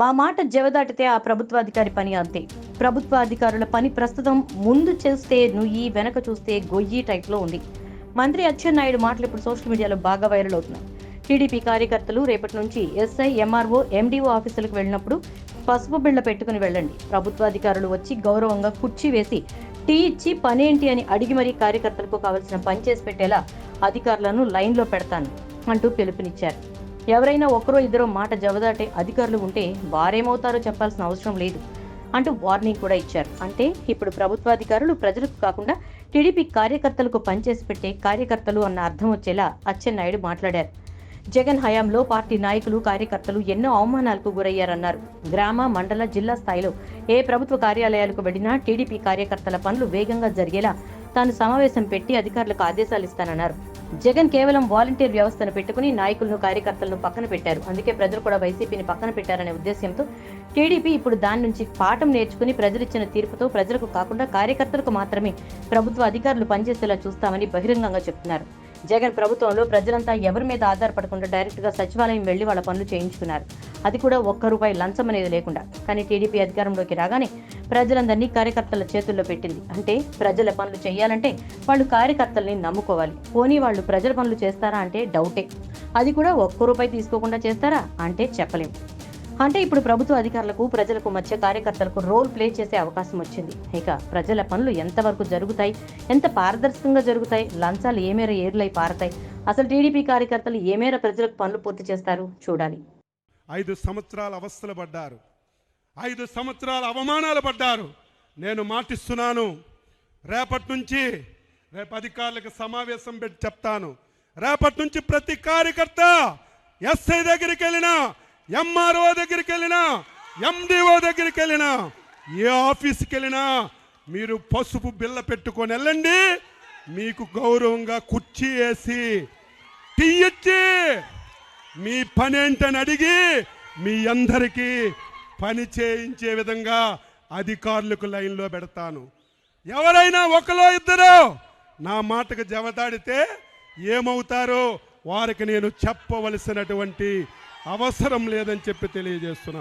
మా మాట జవదాటితే ఆ ప్రభుత్వాధికారి పని అంతే. ప్రభుత్వాధికారుల పని ప్రస్తుతం ముందు చేస్తే నుయ్యి వెనక చూస్తే గొయ్యి టైప్లో ఉంది. మంత్రి అచ్చెన్నాయుడు మాటలు ఇప్పుడు సోషల్ మీడియాలో బాగా వైరల్ అవుతున్నాయి. టీడీపీ కార్యకర్తలు రేపటి నుంచి ఎస్ఐ ఎంఆర్ఓ ఎండిఓ ఆఫీసులకు వెళ్ళినప్పుడు పసుపు బిళ్ళ పెట్టుకుని వెళ్ళండి. ప్రభుత్వాధికారులు వచ్చి గౌరవంగా కుర్చీ వేసి టీ ఇచ్చి పనేంటి అని అడిగి మరీ కార్యకర్తలకు కావలసిన పని చేసి పెట్టేలా అధికారులను లైన్లో పెడతాను అంటూ పిలుపునిచ్చారు. ఎవరైనా ఒకరో ఇద్దరో మాట జవదాటే అధికారులు ఉంటే వారేమవుతారో చెప్పాల్సిన అవసరం లేదు అంటూ వార్నింగ్ కూడా ఇచ్చారు. అంటే ఇప్పుడు ప్రభుత్వాధికారులు ప్రజలకు కాకుండా టీడీపీ కార్యకర్తలకు పనిచేసి పెట్టే కార్యకర్తలు అన్న అర్థం వచ్చేలా అచ్చెన్నాయుడు మాట్లాడారు. జగన్ హయాంలో పార్టీ నాయకులు కార్యకర్తలు ఎన్నో అవమానాలకు గురయ్యారన్నారు. గ్రామ మండల జిల్లా స్థాయిలో ఏ ప్రభుత్వ కార్యాలయాలకు వెళ్ళినా టీడీపీ కార్యకర్తల పనులు వేగంగా జరిగేలా తాను సమావేశం పెట్టి అధికారులకు ఆదేశాలు ఇస్తానన్నారు. జగన్ కేవలం వాలంటీర్ వ్యవస్థను పెట్టుకుని నాయకులను కార్యకర్తలను పక్కన పెట్టారు. అందుకే ప్రజలు కూడా వైసీపీని పక్కన పెట్టారనే ఉద్దేశంతో టీడీపీ ఇప్పుడు దాని నుంచి పాఠం నేర్చుకుని ప్రజలిచ్చిన తీర్పుతో ప్రజలకు కాకుండా కార్యకర్తలకు మాత్రమే ప్రభుత్వ అధికారులు పనిచేసేలా చూస్తామని బహిరంగంగా చెప్తున్నారు. జగన్ ప్రభుత్వంలో ప్రజలంతా ఎవరి మీద ఆధారపడకుండా డైరెక్ట్గా సచివాలయం వెళ్ళి వాళ్ళ పనులు చేయించుకున్నారు. అది కూడా ఒక్క రూపాయి లంచం అనేది లేకుండా. కానీ టీడీపీ అధికారంలోకి రాగానే ప్రజలందరినీ కార్యకర్తల చేతుల్లో పెట్టింది. అంటే ప్రజల పనులు చేయాలంటే వాళ్ళు కార్యకర్తల్ని నమ్ముకోవాలి. పోనీ వాళ్ళు ప్రజల పనులు చేస్తారా అంటే డౌటే. అది కూడా ఒక్క రూపాయి తీసుకోకుండా చేస్తారా? అంటే చెప్పలేం. అంటే ఇప్పుడు ప్రభుత్వ అధికారులకు ప్రజలకు మధ్య కార్యకర్తలకు రోల్ ప్లే చేసే అవకాశం వచ్చింది. ఇక ప్రజల పనులు ఎంతవరకు జరుగుతాయి? ఎంత పారదర్శకంగా జరుగుతాయి? లంచాలు ఏ మేర ఏరులై పారతాయి? అసలు టీడీపీ కార్యకర్తలు ఏ మేర ప్రజలకు పనులు పూర్తి చేస్తారు? చూడాలి. ఐదు సంవత్సరాల అవస్థలు పడ్డారు. ఐదు సంవత్సరాల అవమానాలు పడ్డారు. నేను మాటిస్తున్నాను. రేపటి నుంచి రేపు అధికారులకు సమావేశం పెట్టి చెప్తాను. రేపటి నుంచి ప్రతి కార్యకర్త ఎస్ఐ దగ్గరికి వెళ్ళినా ఎంఆర్ఓ దగ్గరికి వెళ్ళినా ఎండిఓ దగ్గరికి వెళ్ళినా ఏ ఆఫీస్కి వెళ్ళినా మీరు పసుపు బిల్ల పెట్టుకొని వెళ్ళండి. మీకు గౌరవంగా కుర్చీ వేసి టీ ఇచ్చి మీ పని ఏంటని అడిగి మీ అందరికీ పని చేయించే విధంగా అధికారులకు లైన్లో పెడతాను. ఎవరైనా ఒకలో ఇద్దరు నా మాటకు జవదాడితే ఏమవుతారో వారికి నేను చెప్పవలసినటువంటి అవసరం లేదని చెప్పి తెలియజేస్తున్నా.